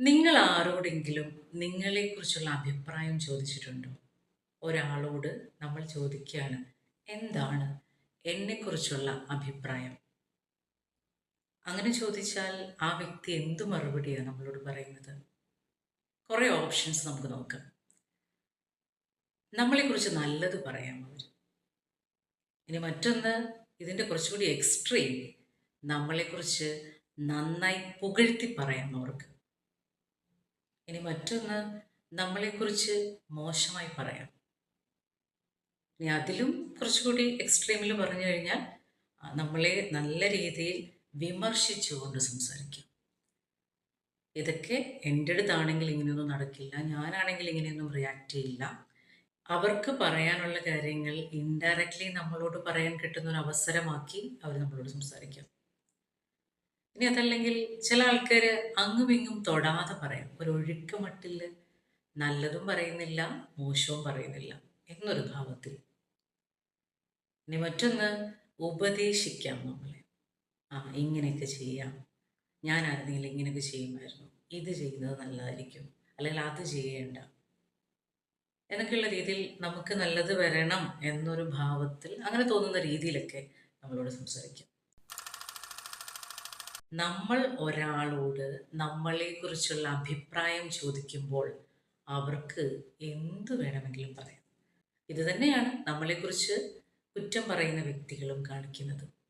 നിങ്ങൾ ആരോടെങ്കിലും നിങ്ങളെക്കുറിച്ചുള്ള അഭിപ്രായം ചോദിച്ചിട്ടുണ്ടോ? ഒരാളോട് നമ്മൾ ചോദിക്കുകയാണ് എന്താണ് എന്നെക്കുറിച്ചുള്ള അഭിപ്രായം? അങ്ങനെ ചോദിച്ചാൽ ആ വ്യക്തി എന്ത് മറുപടിയാണ് നമ്മളോട് പറയുന്നത്? കുറേ ഓപ്ഷൻസ് നമുക്ക് നോക്കാം. നമ്മളെക്കുറിച്ച് നല്ലത് പറയാം അവർ. ഇനി മറ്റൊന്ന് ഇതിന്റെ കുറച്ചുകൂടി എക്സ്ട്രീം നമ്മളെക്കുറിച്ച് നന്നായി പുകഴ്ത്തി പറയാം അവർക്ക്. ഇനി മറ്റൊന്ന് നമ്മളെക്കുറിച്ച് മോശമായി പറയാം. ഇനി അതിലും കുറച്ചുകൂടി എക്സ്ട്രീമിൽ പറഞ്ഞു കഴിഞ്ഞാൽ നമ്മളെ നല്ല രീതിയിൽ വിമർശിച്ചുകൊണ്ട് സംസാരിക്കും. ഇതൊക്കെ എന്റെ അടുത്താണെങ്കിൽ ഇങ്ങനെയൊന്നും നടക്കില്ല ഞാനാണെങ്കിൽ ഇങ്ങനെയൊന്നും റിയാക്ട് ചെയ്യില്ല. അവർക്ക് പറയാനുള്ള കാര്യങ്ങൾ ഇൻഡയറക്റ്റ്ലി നമ്മളോട് പറയാൻ കിട്ടുന്ന ഒരു അവസരമാക്കി അവർ നമ്മളോട് സംസാരിക്കും. ഇനി അതല്ലെങ്കിൽ ചില ആൾക്കാർ അങ്ങും ഇങ്ങും തൊടാതെ പറയാം. ഒരു ഒഴുക്കമട്ടിൽ നല്ലതും പറയുന്നില്ല മോശവും പറയുന്നില്ല എന്നൊരു ഭാവത്തിൽ. ഇനി മറ്റൊന്ന് ഉപദേശിക്കാം നമ്മളെ. ആ ഇങ്ങനെയൊക്കെ ചെയ്യാം. ഞാനായിരുന്നെങ്കിൽ ഇങ്ങനെയൊക്കെ ചെയ്യുമായിരുന്നു. ഇത് ചെയ്യുന്നത് നല്ലതായിരിക്കും. അല്ലെങ്കിൽ അത് ചെയ്യേണ്ട. എന്നൊക്കെയുള്ള രീതിയിൽ നമുക്ക് നല്ലത് വരണം എന്നൊരു ഭാവത്തിൽ അങ്ങനെ തോന്നുന്ന രീതിയിലൊക്കെ നമ്മളോട് സംസാരിക്കും. നമ്മൾ ഒരാളോട് നമ്മളെക്കുറിച്ചുള്ള അഭിപ്രായം ചോദിക്കുമ്പോൾ അവർക്ക് എന്ത് വേണമെങ്കിലും പറയാം. ഇത് തന്നെയാണ് നമ്മളെക്കുറിച്ച് കുറ്റം പറയുന്ന വ്യക്തികളും കാണിക്കുന്നത്.